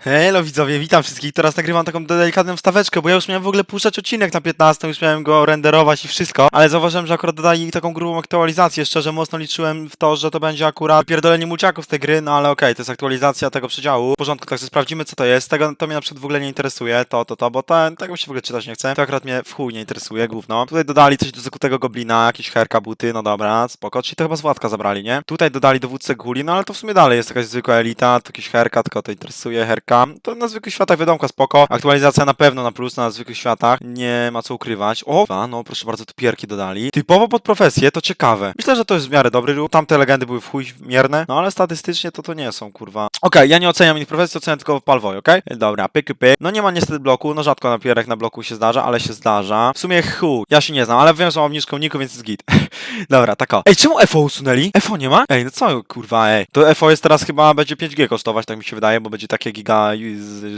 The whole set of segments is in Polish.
Hello widzowie, witam wszystkich. Teraz nagrywam taką delikatną wstaweczkę, bo ja już miałem w ogóle puszczać odcinek na 15, już miałem go renderować i wszystko, ale zauważyłem, że akurat dodali taką grubą aktualizację. Szczerze mocno liczyłem w to, że to będzie akurat pierdolenie mulciaków z tej gry, no ale okej, to jest aktualizacja tego przedziału. W porządku, także sprawdzimy co to jest. Tego to mnie na przykład w ogóle nie interesuje, to, to, to, bo to, tego się w ogóle czytać nie chce. To akurat mnie w chuj nie interesuje, gówno. Tutaj dodali coś do zakutego goblina, jakieś herka, buty, no dobra, spoko. Czyli to chyba z Władka zabrali, nie? Tutaj dodali dowódcę guli, no ale to w sumie dalej jest jakaś zwykła elita, to herka, tylko to interesuje herka. To na zwykłych światach wiadomka, spoko. Aktualizacja na pewno na plus na zwykłych światach. Nie ma co ukrywać. O, no proszę bardzo, tu pierki dodali. Typowo pod profesję, to ciekawe. Myślę, że to jest w miarę dobry ruch. Tamte legendy były w chuj mierne, no ale statystycznie to to nie są, kurwa. Okej, ja nie oceniam innych profesji, oceniam tylko palwoj, okej? Dobra, pyk, pyk. No nie ma niestety bloku, no rzadko na pierek na bloku się zdarza, ale się zdarza. W sumie chuj, ja się nie znam, ale wiem, że mam obniżkę uniku, więc jest git. Dobra, tak o. Ej, czemu FO usunęli? FO nie ma? Ej, no co, kurwa, ej. To FO jest teraz chyba, będzie 5G kosztować, tak mi się wydaje, bo będzie takie giga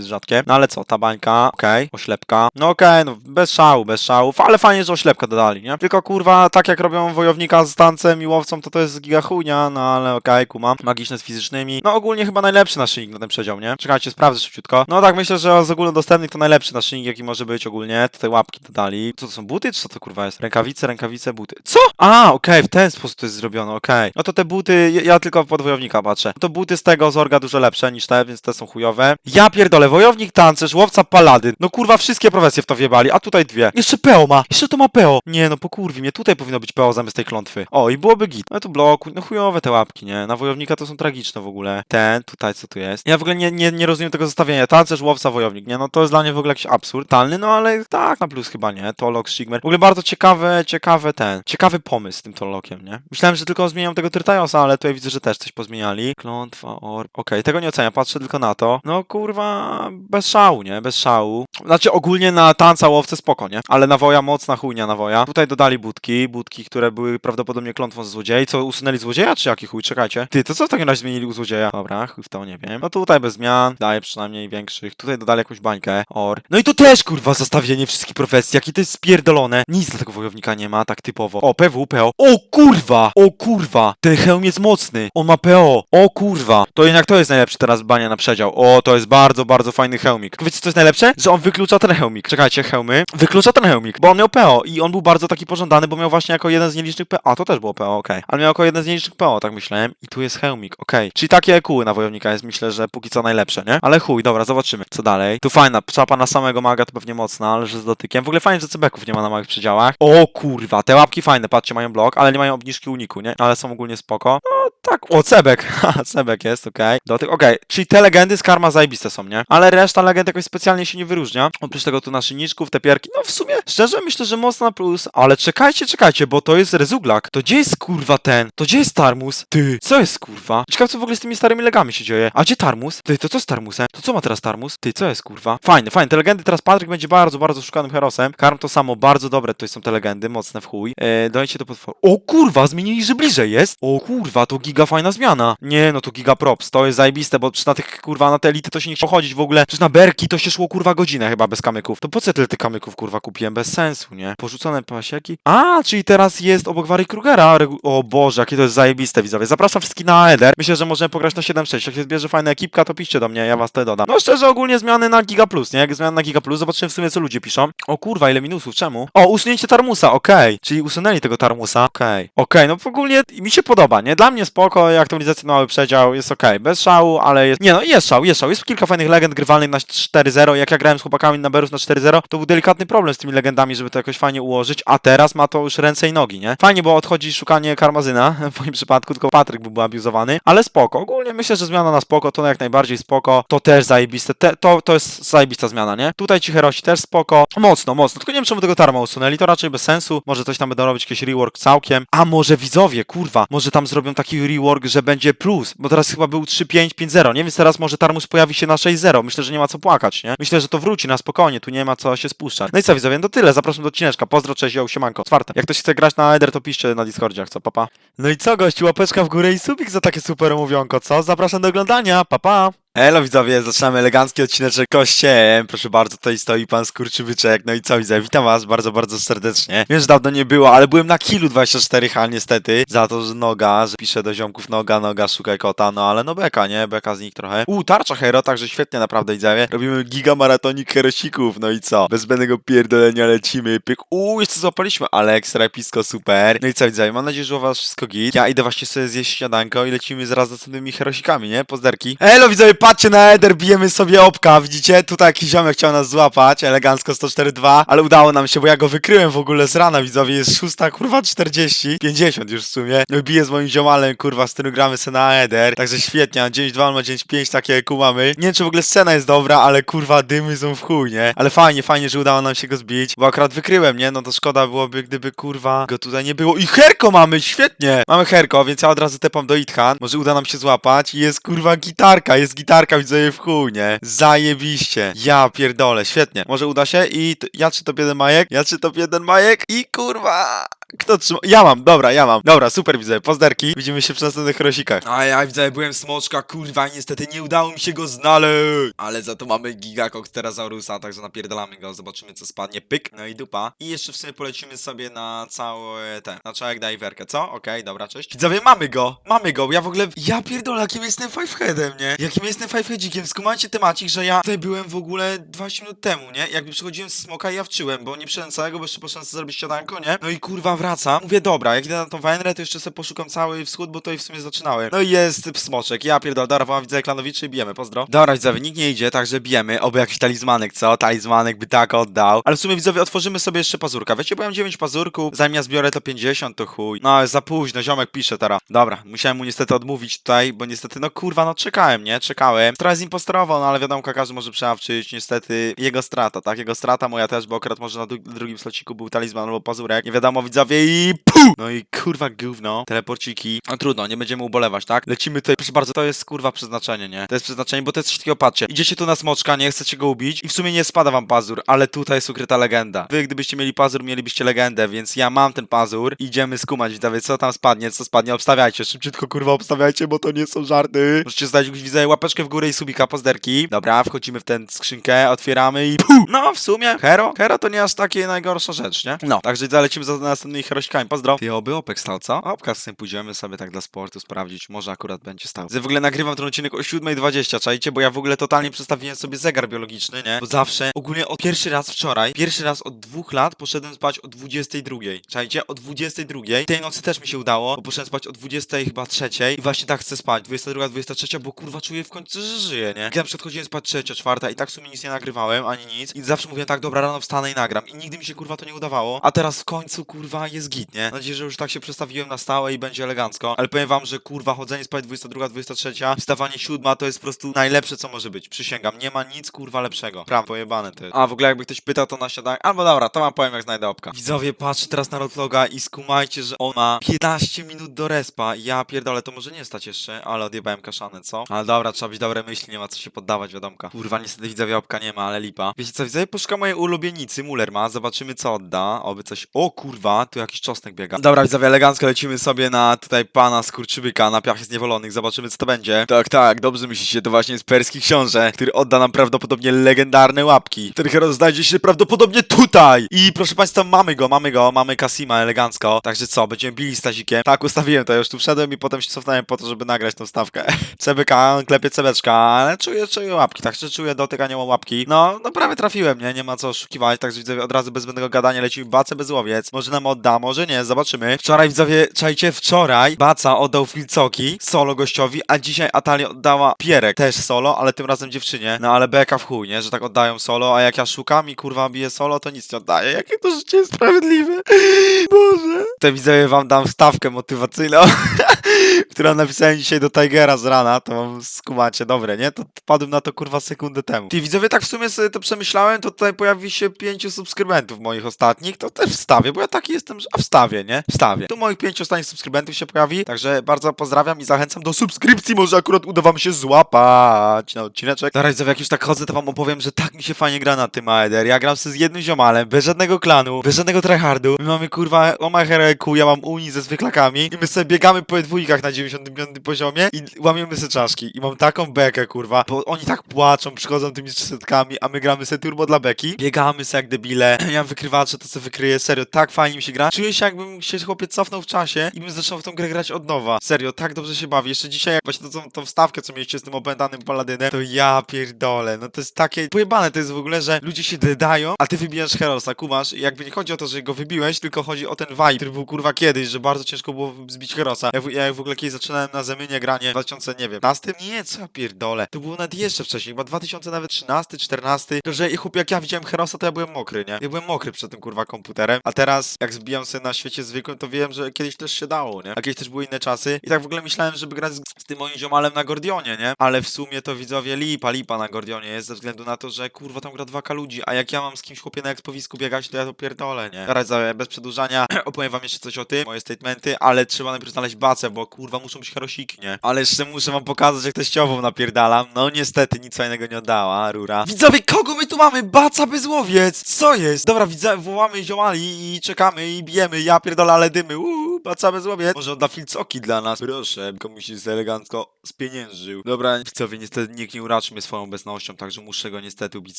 rzadkie. No ale co, ta bańka, okej, oślepka. No okej, no bez szału, bez szałów, ale fajnie, że oślepkę dodali, nie? Tylko kurwa, tak jak robią wojownika z tancem i łowcą, to to jest giga chujnia, no ale okej, kumam. Magiczne z fizycznymi. No ogólnie chyba najlepszy naszyjnik na ten przedział, nie? Czekajcie, sprawdzę szybciutko. No tak, myślę, że z ogólnodostępnych to najlepszy naszyjnik, jaki może być ogólnie. Tutaj łapki dodali. Co to są buty, czy co to kurwa jest? Rękawice, rękawice, buty. Co? A, okej, w ten sposób to jest zrobione, okej. No to te buty, ja, ja tylko pod wojownika patrzę. To buty z tego Zorga dużo lepsze niż te, więc te są chujowe. Ja pierdolę, wojownik, tancerz, łowca, paladyn. No kurwa, wszystkie profesje w to wjebali, a tutaj dwie. Jeszcze PO ma, jeszcze to ma PO. Nie no, pokurwi mnie, tutaj powinno być PO zamiast tej klątwy. O, i byłoby git. No tu bloku, no chujowe te łapki, nie? Na wojownika to są tragiczne w ogóle. Ten, tutaj co tu jest? Ja w ogóle nie, nie, nie rozumiem tego zestawienia. Tancerz, łowca, wojownik, nie? No to jest dla mnie w ogóle jakiś absurd. Talny, no ale tak, na plus chyba nie. Tolok, Sigmer. W ogóle bardzo ciekawe, ciekawe ten, ciekawy pomysł z tym Tolokiem, nie? Myślałem, że tylko zmienią tego Tyrtajosa, ale tutaj widzę, że też coś pozmieniali. Klątwa, or... Okej, tego nie oceniam, patrzę tylko na to. No kurwa, bez szału, nie? Bez szału. Znaczy ogólnie na tanca łowce spoko, nie? Ale na woja mocna chujnia na woja. Tutaj dodali budki, budki, które były prawdopodobnie klątwą ze złodziei. Co, usunęli złodzieja, czy jaki chuj? Czekajcie. Ty, to co w takim razie zmienili u złodzieja? Dobra, chuj w to nie wiem. No tutaj bez zmian, daje przynajmniej większych. Tutaj dodali jakąś bańkę, or. No i tu też kurwa zestawienie wszystkich profesji, jakie to jest spierdolone. Nic dla tego wojownika nie ma, tak typowo. O, PW, PO. O kurwa! O kurwa! Ten hełm jest mocny. On ma PO. O kurwa! To jednak to jest najlepszy teraz bania na przedział. O, to jest bardzo, bardzo fajny hełmik. Wiecie co jest najlepsze? Że on wyklucza ten hełmik. Czekajcie, hełmy. Wyklucza ten hełmik, bo on miał PO i on był bardzo taki pożądany, bo miał właśnie jako jeden z nielicznych PO. A, to też było PO, okej. Ale miał jako jeden z nielicznych PO, tak myślałem. I tu jest hełmik, okej. Czyli takie EQ na wojownika jest myślę, że póki co najlepsze, nie? Ale chuj, dobra, zobaczymy. Co dalej? Tu fajna, czapa na samego maga to pewnie mocna, ale że z dotykiem. W ogóle fajnie, że cebeków nie ma na małych przedziałach. O kurwa, te łapki fajne, patrzcie, mają blok, ale nie mają obniżki uniku, nie? Ale są ogólnie spoko. No tak, o, cebek. Cebek jest, okej. Dotyk, okej. Czyli te legendy z karma zajebiste są, nie? Ale reszta legend jakoś specjalnie się nie wyróżnia. Oprócz tego tu naszyjniczków, te pierki. No w sumie, szczerze myślę, że mocno na plus. Ale czekajcie, czekajcie, bo to jest Rezuglak. To gdzie jest kurwa ten? To gdzie jest Tarmus? Ty, co jest kurwa? Ciekawe co w ogóle z tymi starymi legami się dzieje. A gdzie Tarmus? Ty, to co z Tarmusem? To co ma teraz Tarmus? Ty, co jest kurwa? Fajne, fajne. Te legendy teraz Patryk będzie bardzo, bardzo szukanym herosem. Karm to samo, bardzo dobre tutaj są te legendy, mocne w chuj. Eee, dajcie to potworu. O kurwa, zmienili, że bliżej jest. O kurwa, to giga fajna zmiana. Nie, no to giga props, to jest zajebiste, bo na tych kurwa, na te elity to się nie chciało chodzić w ogóle. Przecież na berki to się szło kurwa godzinę chyba bez kamyków. To po co tyle tych kamyków kurwa kupiłem? Bez sensu, nie? Porzucone pasieki. A, czyli teraz jest obok Wary Krugera. O Boże, jakie to jest zajebiste, widzowie. Zapraszam wszystkich na Eder. Myślę, że możemy pograć na 7-6. Jak się zbierze fajna ekipka, to piszcie do mnie, ja was te dodam. No szczerze, ogólnie zmiany na Giga Plus, nie? Jak zmiany na Giga Plus, zobaczymy w sumie co ludzie piszą. O kurwa, ile minusów, czemu? O, usunięcie Tarmusa, okej. Czyli usunęli tego Tarmusa, okej. Okej, no ogólnie mi się podoba, nie? Dla mnie spoko, aktualizacja na mały przedział, jest okej. Bez szału, ale jest... Nie no, jest szał, jest szał. Jest kilka fajnych legend grywalnych na 4-0. Jak ja grałem z chłopakami na Berus na 4-0, to był delikatny problem z tymi legendami, żeby to jakoś fajnie ułożyć, a teraz ma to już ręce i nogi, nie? Fajnie, bo odchodzi szukanie karmazyna, w moim przypadku tylko Patryk byłby abuzowany, ale spoko. Ogólnie myślę, że zmiana na spoko, to jak najbardziej spoko, to też zajebiste, Te, to, to jest zajebista zmiana, nie? Tutaj ci herosi też spoko, mocno, mocno, tylko nie wiem czemu tego Tarma usunęli, to raczej bez sensu, może coś tam będą robić, jakiś rework całkiem, a może widzowie, kurwa, może tam zrobią taki rework, że będzie plus, bo teraz chyba był 3-5, 5-0, nie? Więc teraz może Tarmus pojawi się na 6-0, myślę, że nie ma co płakać, nie? Myślę, że to wróci na spokojnie, tu nie ma co się spuszczać. No i co widzowie, to tyle, zapraszam do odcineczka, pozdro, cześć, yo, siemanko, czwarte. Jak ktoś chce grać na Eder, to piszcie na Discordzie, jak co, papa. No i co gości, łapeczka w górę i subik za takie super omówionko, co? Zapraszam do oglądania, papa. Pa. Elo widzowie, zaczynamy elegancki odcineczek kościem. Proszę bardzo, tutaj stoi pan Skurczybyczek. No i co widzę, witam was bardzo, bardzo serdecznie. Wiem, że dawno nie było, ale byłem na kilu 24 h niestety. Za to, że noga, że piszę do ziomków noga, noga, szukaj kota. No ale no beka, nie? Beka z nich trochę. U, tarcza hero, także świetnie naprawdę widzowie. Robimy giga maratonik herosików, no i co? Bez zbędnego pierdolenia lecimy, pyk. U, jeszcze złapaliśmy, ale ekstra episko, super. No i co widzowie, mam nadzieję, że u was wszystko git. Ja idę właśnie sobie zjeść śniadanko i lecimy zaraz z następnymi herosikami, nie? Pozderki. Elo widzowie, patrzcie na Eder, bijemy sobie opka, widzicie? Tutaj jakiś ziomek chciał nas złapać, elegancko 104.2, ale udało nam się, bo ja go wykryłem w ogóle z rana, widzowie, jest 6, kurwa 40, 50 już w sumie. No i biję z moim ziomalem, kurwa, z którym gramy sobie na Eder, także świetnie, na 9.2 on ma 9.5, takie kumamy. Nie wiem, czy w ogóle scena jest dobra, ale kurwa, dymy są w chuj, nie? Ale fajnie, fajnie, że udało nam się go zbić, bo akurat wykryłem, nie? No to szkoda byłoby, gdyby kurwa go tutaj nie było. I herko mamy, świetnie! Mamy herko, więc ja od razu tepam do Ithan, może uda nam się złapać. Jest kurwa gitarka, jest gitarka, widzę jej w chuj, nie? Zajebiście. Ja pierdolę, świetnie. Może uda się i ja czy top jeden majek, ja czy top jeden majek i kurwa... Kto trzyma? Ja mam, dobra, ja mam. Dobra, super widzę. Pozderki. Widzimy się przy następnych rosikach. A ja widzę, byłem smoczka, kurwa, i niestety nie udało mi się go znaleźć. Ale za to mamy gigakok Terazaurusa, także napierdalamy go, zobaczymy co spadnie. Pyk, no i dupa. I jeszcze w sumie polecimy sobie na całe te, na całe diverkę, co? Okej, dobra, cześć. Widzowie, mamy go, mamy go. Ja w ogóle, ja pierdolę, jakim jestem fiveheadem, nie? Jakim jestem fiveheadzikiem. Skumajcie temacik, że ja tutaj byłem w ogóle 20 minut temu, nie? Jakby przychodziłem z smoka i ja wczyłem, bo nie przyszedłem całego, bo jeszcze poszedłem sobie zrobić śniadanko, nie? No i kurwa wracam. Mówię, dobra, jak idę na tą Wędrę, to jeszcze sobie poszukam cały wschód, bo to i w sumie zaczynałem. No i jest smoczek. Ja pierdolę, dobra, wam widzę klanowiczy i bijemy, pozdro. Dobra, widzowie, nikt nie idzie, także bijemy. Oby jakiś talizmanek, co? Talizmanek by tak oddał. Ale w sumie, widzowie, otworzymy sobie jeszcze pazurka. Wiecie, bo ja mam 9 pazurków, zanim ja zbiorę to 50, to chuj. No, jest za późno, ziomek pisze teraz. Dobra, musiałem mu niestety odmówić tutaj, bo niestety, no kurwa, no czekałem, nie? Czekałem. Trochę zimpostrował, no ale wiadomo, każdy może przeawczyć. Niestety, jego strata, tak? Jego strata, moja też, bo akurat może na dru- drugim slociku był talizman albo pazurek. Nie wiadomo, widzowie i pu! No i kurwa gówno, teleporciki. No trudno, nie będziemy ubolewać, tak? Lecimy tutaj, proszę bardzo, to jest kurwa przeznaczenie, nie? To jest przeznaczenie, bo to jest takiego, patrzcie. Idziecie tu na smoczka, nie chcecie go ubić i w sumie nie spada wam pazur, ale tutaj jest ukryta legenda. Wy, gdybyście mieli pazur, mielibyście legendę, więc ja mam ten pazur. Idziemy skumać, widzowie, co tam spadnie, co spadnie, obstawiajcie. Szybciutko, kurwa, obstawiajcie, bo to nie są żarty. Możecie zdać, widzę, łapeczkę w górę i subika, pozderki. Dobra, wchodzimy w tę skrzynkę, otwieramy i pu! No, w sumie, hero, hero to nie aż takie najgorsza rzecz, nie? No, także zalecimy za następnymi herośkami, pozdro. Ty, oby Opek stał, co? Opka z tym pójdziemy sobie tak dla sportu sprawdzić, może akurat będzie stał. W ogóle nagrywam ten odcinek o 7.20, czajcie, bo ja w ogóle totalnie przestawiłem sobie zegar biologiczny, nie? Bo zawsze, ogólnie od pierwszy raz wczoraj, pierwszy raz od dwóch lat poszedłem spać o 22. Czajcie, o 22. Tej nocy też mi się udało, bo poszedłem spać o 20 chyba trzeciej i właśnie tak chcę spać, 22, 23, bo kurwa czuję w końcu, że żyję, nie? Jak na przykład chodziłem spać trzecia, czwarta i tak w sumie nic nie nagrywałem, ani nic i zawsze mówiłem tak, dobra, rano wstanę i nagram i nigdy mi się kurwa to nie udawało, a teraz w końcu kurwa jest git, nie? Mam nadzieję, że już tak się przestawiłem na stałe i będzie elegancko, ale powiem wam, że kurwa chodzenie spać 22, 23, wstawanie siódma to jest po prostu najlepsze co może być, przysięgam, nie ma nic kurwa lepszego, prawda, pojebane jest. A w ogóle jakby ktoś pytał to na śniadanie, albo dobra, to wam powiem jak znajdę opka. Widzowie, patrzę teraz na Rotloga i skumajcie, że on ma 15 minut do respa, ja pierdolę, to może nie stać jeszcze, ale odjebałem kaszanę, co? Ale dobra, trzeba być dobre myśli, nie ma co się poddawać, wiadomka. Kurwa, niestety widzowie opka nie ma, ale lipa. Wiecie co, widzowie, poszukam mojej ulubienicy, Muller ma, zobaczymy co odda, oby coś... O kurwa, tu jakiś czosnek biega. Dobra, widzowie, elegancko lecimy sobie na tutaj pana skurczybyka, na piach zniewolonych, zobaczymy co to będzie. Tak, tak, dobrze myślicie, to właśnie jest perski książę, który odda nam prawdopodobnie legendarne łapki. Ten hero znajdzie się prawdopodobnie tutaj! I proszę państwa, mamy go, mamy go, mamy Kasima elegancko. Także co, będziemy bili z Tazikiem. Tak, ustawiłem to, już tu wszedłem i potem się cofnąłem po to, żeby nagrać tą stawkę. CBK, klepie cebeczka, ale czuję, czuję łapki, także czuję dotykanie łapki. No, no prawie trafiłem, nie? Nie ma co oszukiwać, także widzowie od razu bez zbędnego gadania lecimy Bacę bezłowiec. Może nam odda, może nie, zobaczymy. Wczoraj widzowie, czajcie, wczoraj Baca oddał Filcoki solo gościowi, a dzisiaj Atalia oddała Pierek też solo, ale tym razem dziewczynie. No ale beka w chuj, nie? Że tak oddają solo, a jak ja szukam i kurwa biję solo, to nic nie oddaję. Jakie to życie jest sprawiedliwe. Boże. Te widzowie wam dam stawkę motywacyjną. która napisałem dzisiaj do Tigera z rana, to mam skumacie, dobre, nie? To wpadłem na to kurwa sekundę temu. Ty widzowie, tak w sumie sobie to przemyślałem, to tutaj pojawi się pięciu subskrybentów moich ostatnich, to też wstawię, bo ja taki jestem jestem, że wstawię, nie? Wstawię. Tu moich pięciu ostatnich subskrybentów się pojawi, także bardzo pozdrawiam i zachęcam do subskrypcji, może akurat uda wam się złapać na odcineczek. Zaraz, jak już tak chodzę, to wam opowiem, że tak mi się fajnie gra na tym AEDR. Ja gram sobie z jednym ziomalem, bez żadnego klanu, bez żadnego tryhardu. My mamy kurwa Oma Hereku, ja mam Uni ze zwyklakami i my sobie biegamy po dwójkach na 95 poziomie i łamiemy sobie czaszki. I mam taką bekę, kurwa, bo oni tak płaczą, przychodzą tymi trzysetkami, a my gramy sobie turbo dla beki. Biegamy sobie jak debile. Ja mam wykrywacze, to sobie wykryję. Serio, tak fajnie mi się gra. Czuję się jakbym się chłopiec cofnął w czasie i bym zaczął w tą grę grać od nowa. Serio, tak dobrze się bawi. Jeszcze dzisiaj, jak właśnie tą, tą wstawkę, co mieliście z tym opętanym paladynem, to ja pierdolę. No to jest takie pojebane to jest w ogóle, że ludzie się dedają, a ty wybijasz Herosa, kumasz. I jakby nie chodzi o to, że go wybiłeś, tylko chodzi o ten vibe, który był kurwa kiedyś, że bardzo ciężko było zbić Herosa. Ja, w- ja w ogóle kiedyś zaczynałem na Zemynie granie w 2000, nie wiem, 15? Nie, co ja pierdolę. To było nawet jeszcze wcześniej, chyba 2000 nawet 13, 14. To, że chłop, jak ja widziałem Herosa, to ja byłem mokry, nie? Ja byłem mokry przed tym kurwa komputerem, a teraz jak zbijam sobie na świecie zwykłym, to wiem, że kiedyś też się dało, nie? A kiedyś też były inne czasy i tak w ogóle myślałem, żeby grać z, z tym moim ziomalem na Gordionie, nie? Ale w sumie to widzowie lipa, lipa na Gordionie jest ze względu na to, że kurwa tam gra 2K ludzi, a jak ja mam z kimś chłopie na ekspowisku biegać, to ja to pierdolę, nie? Teraz za- bez przedłużania opowiem wam jeszcze coś o tym, moje statementy, ale trzeba najpierw znaleźć bacę, bo kurwa muszą być herosiki, nie? Ale jeszcze muszę wam pokazać, jak teściową napierdalam. No niestety nic fajnego nie oddała, rura. Widzowie, kogo my tu mamy? Baca bezłowiec! Co jest? Dobra, widzę, wołamy ziołali i czekamy i bijemy, ja pierdolę, ale dymy, uuu, baca bezłowiec. Może odda filcoki dla nas, proszę, komuś się elegancko spieniężył. Dobra, widzowie, niestety nikt nie uraczy mnie swoją obecnością, także muszę go niestety ubić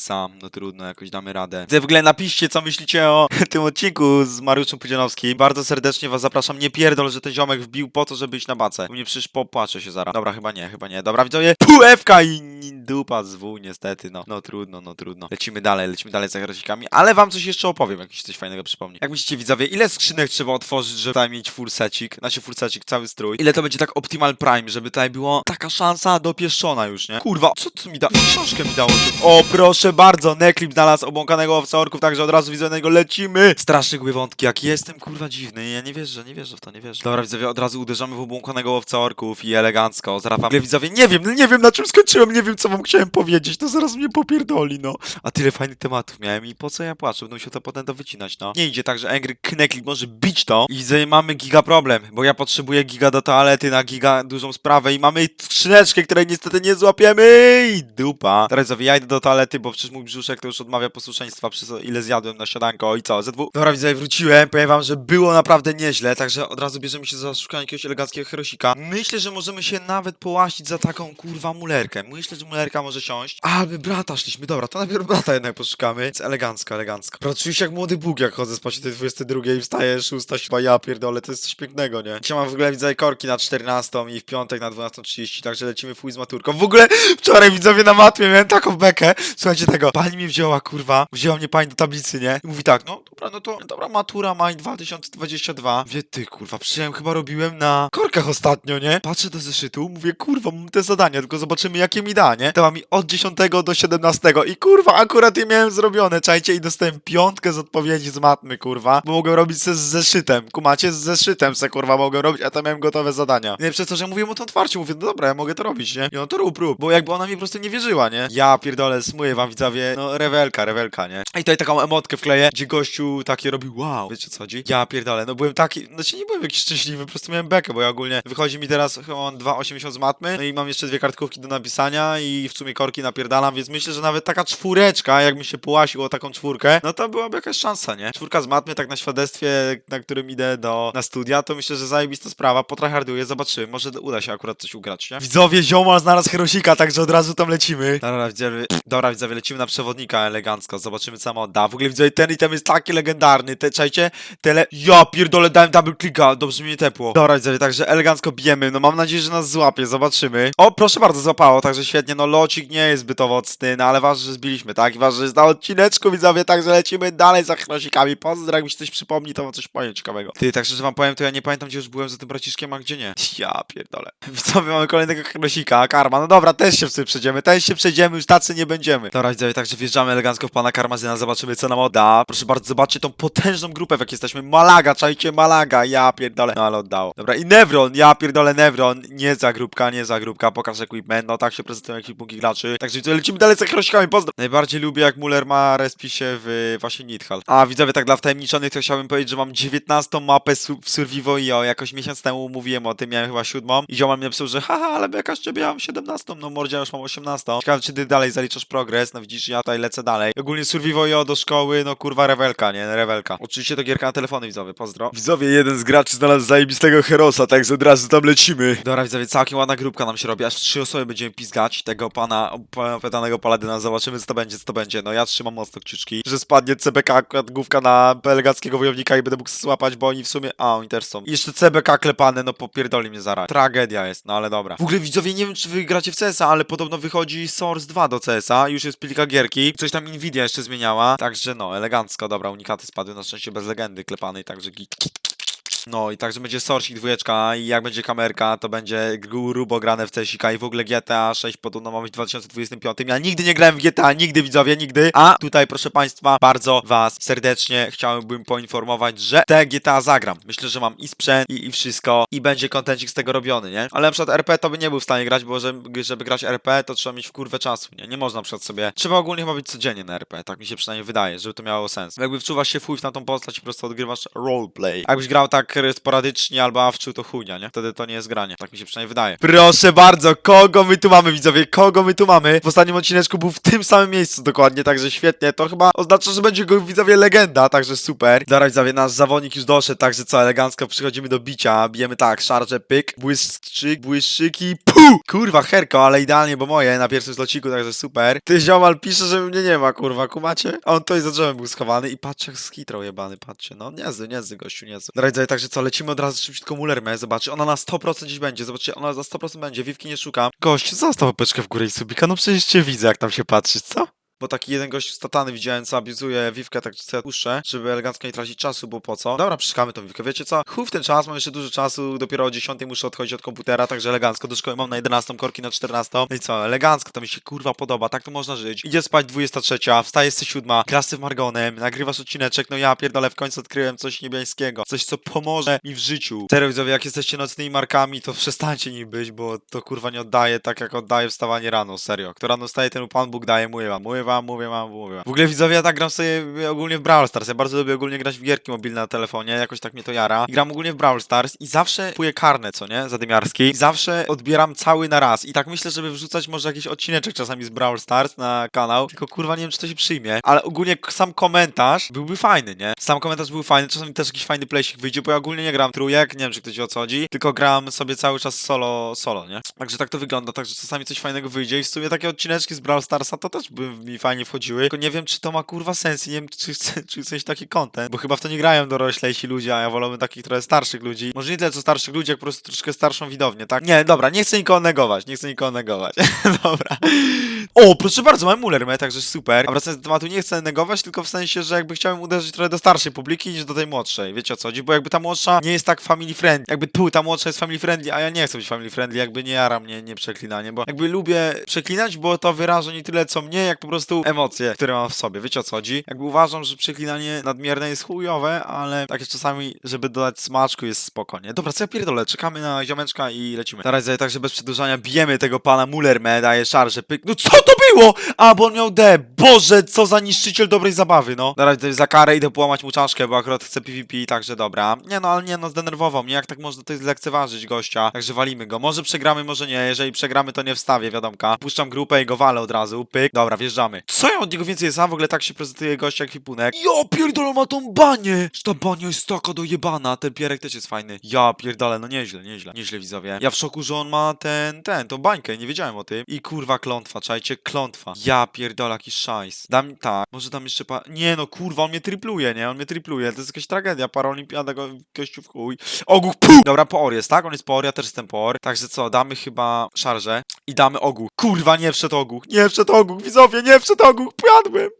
sam. No trudno, jakoś damy radę. Widzę, w ogóle napiszcie, co myślicie o tym odcinku z Mariuszem Pudzianowskim. Bardzo serdecznie was zapraszam. Nie pierdol, że ten ziomek wbił po to, żeby iść na bacę. U mnie przecież popłaczę się zaraz. Dobra, chyba nie, chyba nie. Dobra, widzowie, półewka i dupa z W, niestety, no. No trudno, no trudno. Lecimy dalej, lecimy dalej za grafikami, ale wam coś jeszcze opowiem, jakiś coś fajnego przypomni. Jak myślicie, widzowie, ile skrzynek trzeba otworzyć, żeby tutaj mieć full secik, znaczy full secik, cały strój? Ile to będzie tak optimal prime, żeby tutaj było taka szansa dopieszczona już, nie? Kurwa, co tu mi da? Książkę mi dało. O, proszę bardzo, Neklip znalazł obłąkanego owca orków, także od razu widzę na niego lecimy. Strasznie głupie wątki, jak jestem kurwa dziwny, ja nie wierzę, nie wierzę w to, nie wierzę. Dobra, widzowie, od razu uderzamy w obłąkanego owca orków i elegancko. Zaraz wam... Widzowie, nie wiem, nie wiem na czym skończyłem, nie wiem co wam chciałem powiedzieć, to zaraz mnie popierdoli, no. A tyle fajnych tematów miałem i po co ja płaczę? Będą się to potem to wycinać, no. Nie idzie tak, że Angry Kneklik może bić to i widzę, mamy giga problem, bo ja potrzebuję giga do toalety na giga dużą sprawę i mamy skrzyneczkę, której niestety nie złapiemy i dupa. Teraz ja idę do toalety, bo przecież mój brzuszek to już odmawia posłuszeństwa przez ile zjadłem na siadanko i co, ZW? Dobra, widzowie, wróciłem, powiem wam, że było naprawdę nieźle, także od razu bierzemy się za szukanie jakiegoś eleganckiego herosika. Myślę, że możemy się nawet połaścić za taką kurwa mulerkę. Myślę, że mulerka może siąść. A, my brata szliśmy, dobra, to najpierw brata jednak poszukamy. Jest elegancko, elegancko. Się jak młody Bóg, jak chodzę spać tej 22 i wstaję 6, 7, ja pierdolę, to jest coś pięknego, nie? Dzisiaj mam w ogóle, widzę, korki na 14 i w piątek na 12.30, także lecimy fuj z maturką. W ogóle wczoraj, widzowie, na matmie miałem taką bekę. Słuchajcie tego, pani mnie wzięła, kurwa, wzięła mnie pani do tablicy, nie? I mówi tak, no dobra, no to, dobra, matura maj 2022. Wie ty, kurwa, przyjąłem, chyba robiłem na korkach ostatnio, nie? Patrzę do zeszytu, mówię, kurwa, mam te zadania, tylko zobaczymy, jakie mi da, nie? Dała mi od 10 do 17 i kurwa, akurat je miałem zrobione, czajcie, i dostałem piątkę z odpowiedzi z matmy, kurwa, bo mogłem robić se z zeszytem, kumacie, z zeszytem se, kurwa, mogłem robić, a tam miałem gotowe zadania. Nie, przez to, że mówię mu to otwarcie, mówię, no dobra, ja mogę to robić, nie? I on to rób, rób, bo jakby ona mi po prostu nie wierzyła, nie? Ja pierdolę, smuję wam, widzowie, no rewelka, rewelka, nie? I tutaj taką emotkę wkleję, gdzie gościu takie robi, wow, wiecie co chodzi? Ja pierdolę, no byłem taki, znaczy nie byłem jakiś szczęśliwy, po prostu miałem bekę, bo ja ogólnie, wychodzi mi teraz chyba on 2,80 z matmy, no i mam jeszcze dwie kartkówki do napisania i w sumie korki napierdalam, więc myślę, że nawet taka czwóreczka, jakby się połasił o taką czwórkę, no to byłaby jakaś szansa, nie? Czwórka z matmy, tak na świadectwie, na którym idę do, na studia, to myślę, że zajebista sprawa, potryharduję, zobaczymy, może uda się akurat coś ugrać, nie? Widzowie, zioma znalazł herosika, także od razu tam lecimy. Dobra, widzowie, dobra, widzowie, lecimy na przewodnika elegancko, zobaczymy co ma odda. W ogóle widzowie, ten item jest taki legendarny, te, czajcie, tele... Ja pierdolę, dałem double clicka, dobrze mi nie tepło. Dobra, widzowie, także elegancko bijemy, no mam nadzieję, że nas złapie, zobaczymy. O, proszę bardzo, złapało, także świetnie, no locik nie jest zbyt owocny, no ale ważne, że zbiliśmy, tak? I ważne, że jest na odcineczku, widzowie, także lecimy dalej za chrosikami. Pozdro, jak mi się coś przypomni, to coś powiem ciekawego. Ty, tak szczerze wam powiem, to ja nie pamiętam, gdzie już byłem za tym braciszkiem, a gdzie nie. Ja pierdolę. Widzowie, mamy kolejnego chrosika, karma, no dobra, też się w sobie przejdziemy, też się przejdziemy, już tacy nie będziemy. Dobra, widzowie, także wjeżdżamy elegancko w pana Karmazyna, zobaczymy, co nam odda. Proszę bardzo, zobaczcie tą potężną grupę, w jakiej jesteśmy. Malaga, czajcie, Malaga, ja pierdolę. No ale oddało. Dobra, i Nevron, ja pierdolę Nevron. Nie za grupka, nie za grupka, pokaż equipment, no tak się prezentują ekwipunki graczy. Także widzowie, lecimy dalej z chrosikami, pozdro. Najbardziej lubię, jak Muller ma respi się w właśnie Nidhal. A widzowie, tak dla wtajemniczonych, to chciałbym chciałbym powiedzieć, że mam 19 mapę w Survivo.io, jakoś miesiąc temu mówiłem o tym, miałem chyba siódmą i ziomal mi napisał, że haha, ale jakaś ciebie mam 17, no mordzia już mam 18. Ciekawe, czy ty dalej zaliczasz progres, no widzisz, ja tutaj lecę dalej. Ogólnie Survivo.io do szkoły, no kurwa rewelka, nie, rewelka. Oczywiście to gierka na telefony widzowie, pozdro. Widzowie, jeden z graczy znalazł zajebistego Herosa, także od razu tam lecimy. Dobra widzowie, całkiem ładna grupka nam się robi, aż trzy osoby będziemy pizgać tego pana, opętanego paladyna, zobaczymy co to będzie, co to będzie. No ja trzymam mocno kciuczki, że spadnie CBK główka na elegackiego wojownika i będę mógł złapać, bo oni w sumie, a oni też są. I jeszcze CBK klepane, no popierdoli mnie zaraz. Tragedia jest, no ale dobra. W ogóle widzowie, nie wiem czy wy gracie w CS-a, ale podobno wychodzi Source 2 do CS-a, już jest pilka gierki, coś tam Nvidia jeszcze zmieniała, także no, elegancko, dobra, unikaty spadły, na szczęście bez legendy klepanej, także git. No i także będzie Sorsik dwójeczka i jak będzie kamerka, to będzie grubo grane w CSIK i w ogóle GTA 6 podobno ma być w 2025. Ja nigdy nie grałem w GTA, nigdy widzowie, nigdy. A tutaj proszę Państwa, bardzo Was serdecznie chciałbym poinformować, że te GTA zagram. Myślę, że mam i sprzęt i, i wszystko i będzie kontencik z tego robiony, nie? Ale na przykład RP to by nie był w stanie grać, bo żeby, żeby grać RP to trzeba mieć w kurwę czasu, nie? Nie można na przykład sobie... Trzeba ogólnie chyba być codziennie na RP, tak mi się przynajmniej wydaje, żeby to miało sens. Jakby wczuwasz się w na tą postać i po prostu odgrywasz roleplay. Jakbyś grał tak sporadycznie albo awczył to chujnia, nie? Wtedy to nie jest granie. Tak mi się przynajmniej wydaje. Proszę bardzo, kogo my tu mamy, widzowie? Kogo my tu mamy? W ostatnim odcineczku był w tym samym miejscu dokładnie, także świetnie. To chyba oznacza, że będzie go, widzowie, legenda, także super. Dobra, widzowie, nasz zawodnik już doszedł, także co, elegancko przechodzimy do bicia. Bijemy tak, szarże, pyk, błyszczyk, błyszczyki, pu! Kurwa, herko, ale idealnie, bo moje na pierwszym zlociku, także super. Ty ziomal pisze, że mnie nie ma, kurwa, kumacie? A on tutaj za drzewem był schowany i patrzcie, jak skitrał jebany, patrzcie. No, niezły, niezły gościu, niezły. Dobra, widzowie, także co, lecimy od razu szybciutko Mullermę, zobaczcie, ona na 100% gdzieś będzie, zobaczcie, ona za 100% będzie, Wiwki nie szukam. Gościu, zostaw opeczkę w górę i subika, no przecież cię widzę, jak tam się patrzysz, co? Bo taki jeden gość statany widziałem, co abuzuje Wiwkę, tak sobie puszczę, żeby elegancko nie tracić czasu, bo po co? Dobra, przeszkamy tą Wiwkę. Wiecie co? Chuj w ten czas, mam jeszcze dużo czasu, dopiero o 10 muszę odchodzić od komputera, także elegancko do szkoły mam na 11, korki na 14. No i co? Elegancko, to mi się kurwa podoba, tak to można żyć. Idzie spać 23, wstaje z 7, klasy w Margonem, nagrywasz odcineczek, no ja pierdolę, w końcu odkryłem coś niebiańskiego, coś co pomoże mi w życiu. Serio widzowie, jak jesteście nocnymi markami, to przestańcie nim być, bo to kurwa nie oddaje tak jak oddaje wstawanie rano, serio. Kto rano wstaje, temu Pan Bóg daje, mówię wam, mówię wam, mówię wam, mówię wam. W ogóle widzowie, ja tak gram sobie ogólnie w Brawl Stars, ja bardzo lubię ogólnie grać w gierki mobilne na telefonie, jakoś tak mnie to jara. I gram ogólnie w Brawl Stars i zawsze kupuję karne, co nie, zadymiarski. I zawsze odbieram cały na raz. I tak myślę, żeby wrzucać może jakiś odcineczek czasami z Brawl Stars na kanał, tylko kurwa nie wiem, czy to się przyjmie. Ale ogólnie sam komentarz byłby fajny, nie? Sam komentarz był fajny, czasami też jakiś fajny playsik wyjdzie, bo ja ogólnie nie gram trójek, nie wiem, czy ktoś o co chodzi, tylko gram sobie cały czas solo, solo, nie? Także tak to wygląda, także czasami coś fajnego wyjdzie i w sumie takie odcineczki z Brawl Starsa to też by mi fajnie wchodziły, tylko nie wiem, czy to ma kurwa sens i nie wiem, czy chcę, czy chcę taki content, bo chyba w to nie grają doroślejsi ludzie, a ja wolałbym takich trochę starszych ludzi. Może nie tyle co starszych ludzi, jak po prostu troszkę starszą widownię, tak? Nie, dobra, nie chcę nikogo negować, nie chcę nikogo negować. dobra. O, proszę bardzo, mam Mullermę, także super. A wracając do tematu, nie chcę negować, tylko w sensie, że jakby chciałem uderzyć trochę do starszej publiki niż do tej młodszej. Wiecie o co chodzi? Bo jakby ta młodsza nie jest tak family friendly. Jakby tu ta młodsza jest family friendly, a ja nie chcę być family friendly, jakby nie jara mnie nie przeklinanie, bo jakby lubię przeklinać, bo to wyraża nie tyle co mnie, jak po prostu emocje, które mam w sobie. Wiecie o co chodzi? Jakby uważam, że przeklinanie nadmierne jest chujowe, ale takie czasami, żeby dodać smaczku jest spokojnie. Dobra, co ja pierdolę? Czekamy na ziomeczka i lecimy. Teraz tak, że bez przedłużania bijemy tego pana Mullermę, daje szarże, pyk. No co to było? A, bo on miał D. Boże, co za niszczyciel dobrej zabawy, no. To za karę idę połamać mu czaszkę, bo akurat chcę PvP, także dobra. Nie no, ale nie no, zdenerwował mnie, jak tak można to jest lekceważyć gościa. Także walimy go. Może przegramy, może nie. Jeżeli przegramy, to nie wstawię, wiadomka. Puszczam grupę i go walę od razu, pyk. Dobra, wjeżdżamy. Co ja od niego więcej? A w ogóle tak się prezentuje gość jak Fipunek. Ja pierdolę, ma tą banię! Że ta bania jest taka dojebana. Ten pierek też jest fajny. Ja pierdolę, no nieźle, nieźle. Nieźle, widzowie. Ja w szoku, że on ma ten, ten, tą bańkę, nie wiedziałem o tym. I kurwa klątwa, czajcie, klątwa. Ja pierdolę, jakiś szajs. Dam, tak, może tam jeszcze pa... Nie no, kurwa, on mnie tripluje, nie? On mnie tripluje. To jest jakaś tragedia, paraolimpiada, go, gościu w chuj. Ogół, puh! Dobra, poor jest, tak? On jest poor, ja też jestem poor. Także co, damy chyba szarżę i damy ogół. Kurwa, nie wszedł ogół. Nie wszedł ogół, widzowie, nie wszedł ogół. Padłem.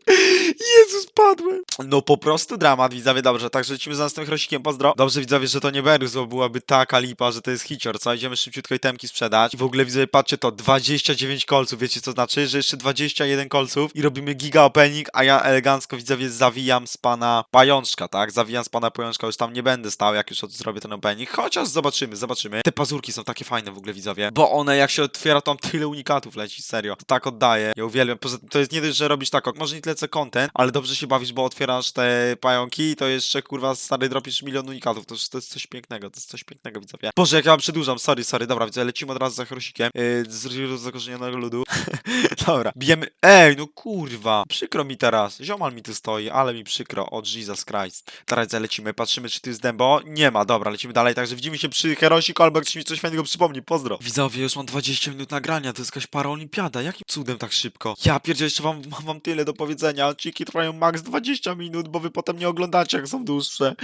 Jezus, padłem. No po prostu dramat, widzowie, dobrze. Także lecimy za następnym chrosikiem, pozdro. Dobrze, widzowie, że to nie Berus, bo byłaby taka lipa, że to jest hicior, co? Idziemy szybciutko itemki sprzedać. I w ogóle, widzowie, patrzcie to, 29 kolców, wiecie co znaczy? Że jeszcze 21 kolców i robimy giga opening, a ja elegancko, widzowie, zawijam z pana pajączka, tak? Zawijam z pana pajączka, już tam nie będę stał, jak już zrobię ten opening, chociaż zobaczymy, zobaczymy. Te pazurki są takie fajne w ogóle, widzowie, bo one, jak się otwiera, tam tyle unikatów leci, serio. To tak oddaje. Ja uwielbiam, poza tym to jest nie dość, że robisz tak, może nie tyle co content, ale dobrze się bawisz, bo otwierasz te pająki i to jeszcze kurwa stary dropisz milion unikatów, to, to jest coś pięknego, to jest coś pięknego widzowie. Boże, jak ja przedłużam, sorry, sorry, dobra, widzę, lecimy od razu za chrosikiem, yy, z zakorzenionego ludu. dobra, bijemy, ej, no kurwa, przykro mi teraz, ziomal mi tu stoi, ale mi przykro, o Jesus Christ. Teraz lecimy, patrzymy, czy tu jest Dembo, nie ma, dobra, lecimy dalej, także widzimy się przy Herosiku, albo jak mi coś fajnego przypomni, pozdro. Widzowie, już mam 20 minut nagrania, to jest jakaś paraolimpiada, jakim cudem tak szybko? Ja pierdzielę, jeszcze wam, mam wam tyle do powiedzenia, odcinki trwają max 20 minut, bo wy potem nie oglądacie, jak są dłuższe.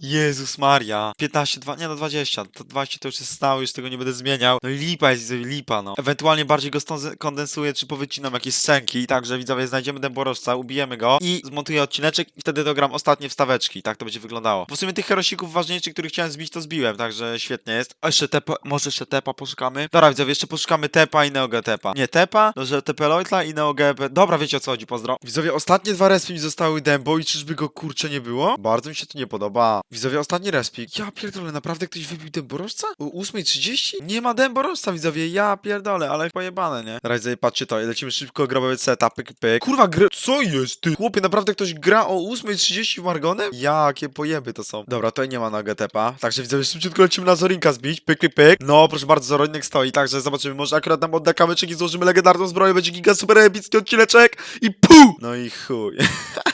Jezus Maria. 15, 2, nie no 20, to 20 to już jest stałe, już tego nie będę zmieniał. No lipa jest, lipa, no. Ewentualnie bardziej go kondensuję, czy powycinam jakieś scenki, także widzowie, znajdziemy dęborożca, ubijemy go i zmontuję odcineczek i wtedy dogram ostatnie wstaweczki, tak to będzie wyglądało. W sumie tych herosików ważniejszych, których chciałem zbić, to zbiłem, także świetnie jest. A jeszcze tepa, może jeszcze tepa poszukamy? Dobra, widzowie, jeszcze poszukamy tepa i neoge tepa. Nie, tepa, no że tepe Loitla i neoge... Dobra, wiecie o co chodzi, pozdro. Widzowie, ostatnie dwa respy mi zostały dębo i czyżby go kurczę nie było? Bardzo mi się to nie podoba. Widzowie, ostatni respik. Ja pierdolę, naprawdę ktoś wybił dęborożca? O 8.30? Nie ma dęborożca, widzowie, ja pierdolę, ale pojebane, nie? Widzowie, patrzcie to, lecimy szybko, grobowy setup, pyk, pyk. Kurwa, gr... co jest, ty? Chłopie, naprawdę ktoś gra o 8.30 w Margonem? Jakie pojeby to są. Dobra, tutaj nie ma na tepa, także widzowie, szybciutko lecimy na Zorinka zbić, pyk, pyk, pyk. No, proszę bardzo, Zorinek stoi, także zobaczymy, może akurat nam odda kamyczek i złożymy legendarną zbroję, będzie giga super epicki i pu! No i chuj.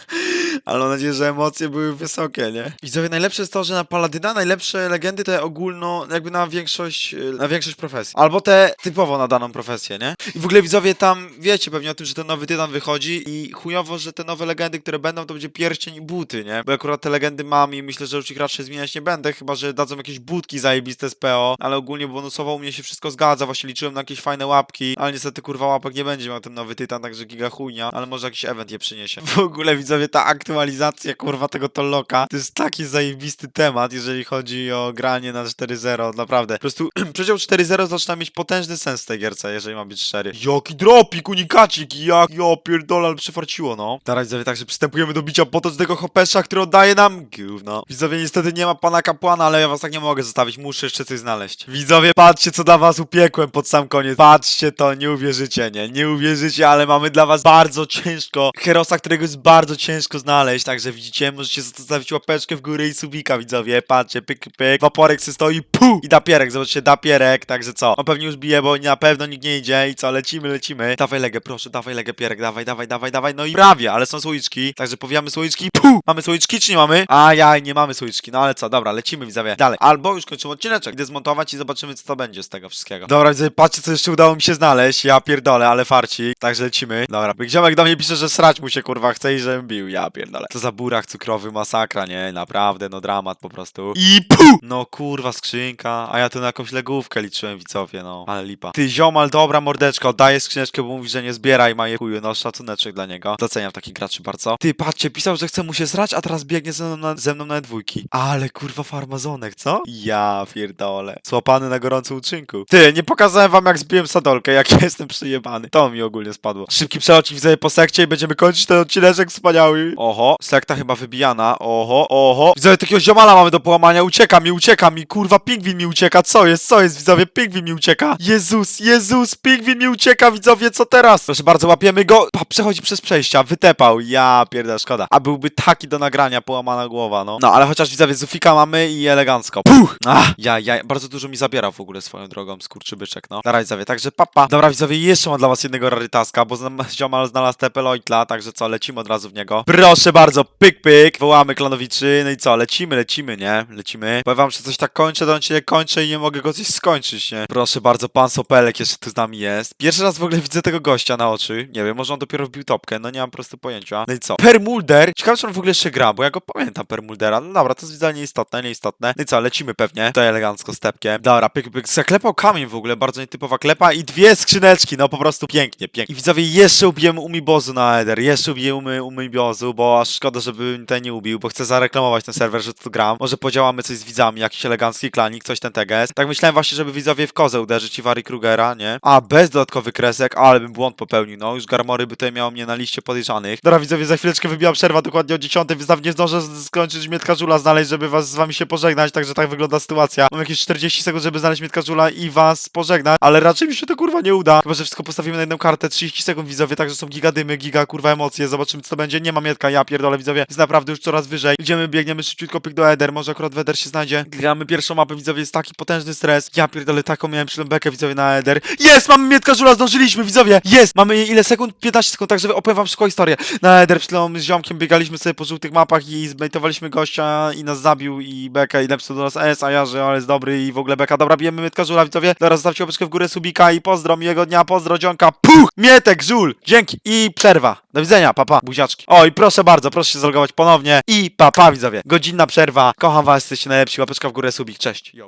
Ale mam nadzieję, że emocje były wysokie, nie? Widzowie, najlepsze jest to, że na Paladyna najlepsze legendy te ogólno, jakby na większość, na większość profesji. Albo te typowo na daną profesję, nie? I w ogóle widzowie tam, wiecie pewnie o tym, że ten nowy tytan wychodzi i chujowo, że te nowe legendy, które będą, to będzie pierścień i buty, nie? Bo akurat te legendy mam i myślę, że już ich raczej zmieniać nie będę, chyba, że dadzą jakieś budki zajebiste z PO, ale ogólnie bonusowo u mnie się wszystko zgadza, właśnie liczyłem na jakieś fajne łapki, ale niestety kurwa łapek nie będzie miał ten nowy tytan, także giga chujnia, ale może jakiś event je przyniesie. W ogóle widzowie, ta aktualizacja kurwa tego Tolloka, to jest taki zajebisty temat, jeżeli chodzi o granie na 4.0, naprawdę. Po prostu przedział 4.0 zaczyna mieć potężny sens w tej gierce, jeżeli mam być szczery. Jaki dropik, unikacik, jak, ja pierdolę, przefarciło, no. Teraz widzowie, także przystępujemy do bicia potężnego hopesza, który oddaje nam gówno. Widzowie, niestety nie ma pana kapłana, ale ja was tak nie mogę zostawić, muszę jeszcze coś znaleźć. Widzowie, patrzcie, co dla was upiekłem pod sam koniec. Patrzcie to, nie uwierzycie, nie? Nie uwierzycie, ale mamy dla was bardzo ciężko, herosa, którego jest bardzo ciężko znaleźć, także widzicie, możecie zostawić łapeczkę w górę i subika, widzowie, patrzcie, pyk, pyk, waporek se stoi, pu! I dapierek, zobaczcie, dapierek, także co? On pewnie już bije, bo na pewno nikt nie idzie i co, lecimy, lecimy. Dawaj legę, proszę, dawaj legę, pierek, dawaj, dawaj, dawaj, dawaj, no i prawie, ale są słoiczki, także powijamy słoiczki, pu! Mamy słoiczki, czy nie mamy? A ja nie mamy słoiczki, no ale co, dobra, lecimy, widzowie, dalej. Albo już kończymy odcineczek, idę zmontować i zobaczymy, co to będzie z tego wszystkiego. Dobra, widzowie, patrzcie, co jeszcze udało mi się znaleźć, ja pierdolę, ale farci, także lecimy. Dobra, do mnie pisze, że srać mu się, kurwa, chce i żebym bił, ja pierdolę. To za burach cukrowy masakra, nie? Naprawdę, no dramat po prostu. I pu! No kurwa, skrzynka, a ja tu na jakąś legówkę liczyłem, widzowie, no. Ale lipa. Ty, ziomal, dobra mordeczko, daję skrzyneczkę, bo mówi, że nie zbieraj, ma je chuju, no szacuneczek dla niego. Doceniam takich graczy bardzo. Ty, patrzcie, pisał, że chce mu się srać, a teraz biegnie ze mną na, ze mną na dwójki. Ale kurwa farmazonek, co? Ja pierdolę. Słapany na gorącym uczynku. Ty, nie pokazałem wam jak zbiłem sadolkę, jak ja jestem przyjebany. To mi ogólnie spadło. Szybki przelot widzowie po sekcie i będziemy kończyć ten odcineczek wspaniały. Oho, sekta chyba wybijana. Oho, oho. Widzowie, takiego ziomala mamy do połamania. Ucieka mi, ucieka mi. Kurwa, pingwin mi ucieka. Co jest, co jest, widzowie? Pingwin mi ucieka. Jezus, Jezus, pingwin mi ucieka, widzowie, co teraz? Proszę bardzo, łapiemy go. Pa, przechodzi przez przejścia, wytepał. Ja pierdolę, szkoda. A byłby taki do nagrania, połamana głowa, no. No, ale chociaż widzowie, Zufika mamy i elegancko. Puch! Ach, ja, ja, bardzo dużo mi zabierał w ogóle swoją drogą, skurczybyczek, no. Dobra, widzowie, także papa. Dobra, widzowie, jeszcze mam dla was jednego rarytaska, bo ziomal znalazł TP Loitla, także co, lecimy od razu w niego. Proszę bardzo, pyk, pyk. Wołamy klanowiczy, no i co, lecimy, lecimy, nie? Lecimy. Powiem wam, że coś tak kończę, to on się nie kończę i nie mogę go coś skończyć, nie? Proszę bardzo, pan Sopelek jeszcze tu z nami jest. Pierwszy raz w ogóle widzę tego gościa na oczy. Nie wiem, może on dopiero wbił topkę, no nie mam po prostu pojęcia. No i co? Permulder. Ciekawe, czy on w ogóle jeszcze gra, bo ja go pamiętam, Permuldera. No dobra, to jest widzenie nieistotne, nieistotne. No i co, lecimy pewnie. Tutaj elegancko stepkiem. Dobra, pyk, pyk. Zaklepał kamień w ogóle, bardzo nietypowa klepa i dwie skrzyneczki, no po prostu pięknie, pięknie. I widzowie, jeszcze ubijemy Umibozu na Eder, jeszcze ubijemy Umibozu, bo bo aż szkoda, żeby ten nie ubił, bo chcę zareklamować ten serwer, że tu gram. Może podziałamy coś z widzami, jakiś elegancki klanik, coś ten teges. Tak myślałem właśnie, żeby widzowie w kozę uderzyć i Wary Krugera, nie? A, bez dodatkowych kresek, ale bym błąd popełnił, no. Już Garmory by tutaj miało mnie na liście podejrzanych. Dobra, widzowie, za chwileczkę wybijam przerwa dokładnie o 10, więc nawet nie zdążę skończyć Mietka Żula znaleźć, żeby was z wami się pożegnać, także tak wygląda sytuacja. Mam jakieś 40 sekund, żeby znaleźć Mietka Żula i was pożegnać, ale raczej mi się to kurwa nie uda. Chyba, że wszystko postawimy na jedną kartę, 30 sekund widzowie, także są gigadymy, giga kurwa emocje, zobaczymy co to będzie. Nie ma Mietka, ja pierdolę widzowie, jest naprawdę już coraz wyżej. Idziemy, biegniemy szybciutko pyk do Eder, może akurat Eder się znajdzie. Gramy pierwszą mapę widzowie, jest taki potężny stres. Ja pierdolę, taką miałem przylębekę widzowie na Eder. Jest, mamy Mietka Żula, zdążyliśmy widzowie, jest! Mamy ile sekund? 15 sekund, także opowiem wam szybko historię. Na Eder przed z ziomkiem biegaliśmy sobie po żółtych mapach i zbejtowaliśmy gościa i nas zabił i Beka i napisał do nas S, a ja, że ale jest dobry i w ogóle Beka. Dobra, bijemy Mietka Żula widzowie. Teraz zostawcie łapeczkę w górę subika i pozdro miłego dnia, pozdro dzionka. Puch! Mietek, Żul! Dzięki i przerwa. Do widzenia, papa, buziaczki. O i proszę bardzo, proszę się zalogować ponownie i papa widzowie. Godzinna przerwa. Kocham was, jesteście najlepsi. Łapeczka w górę, subik, cześć. Yo.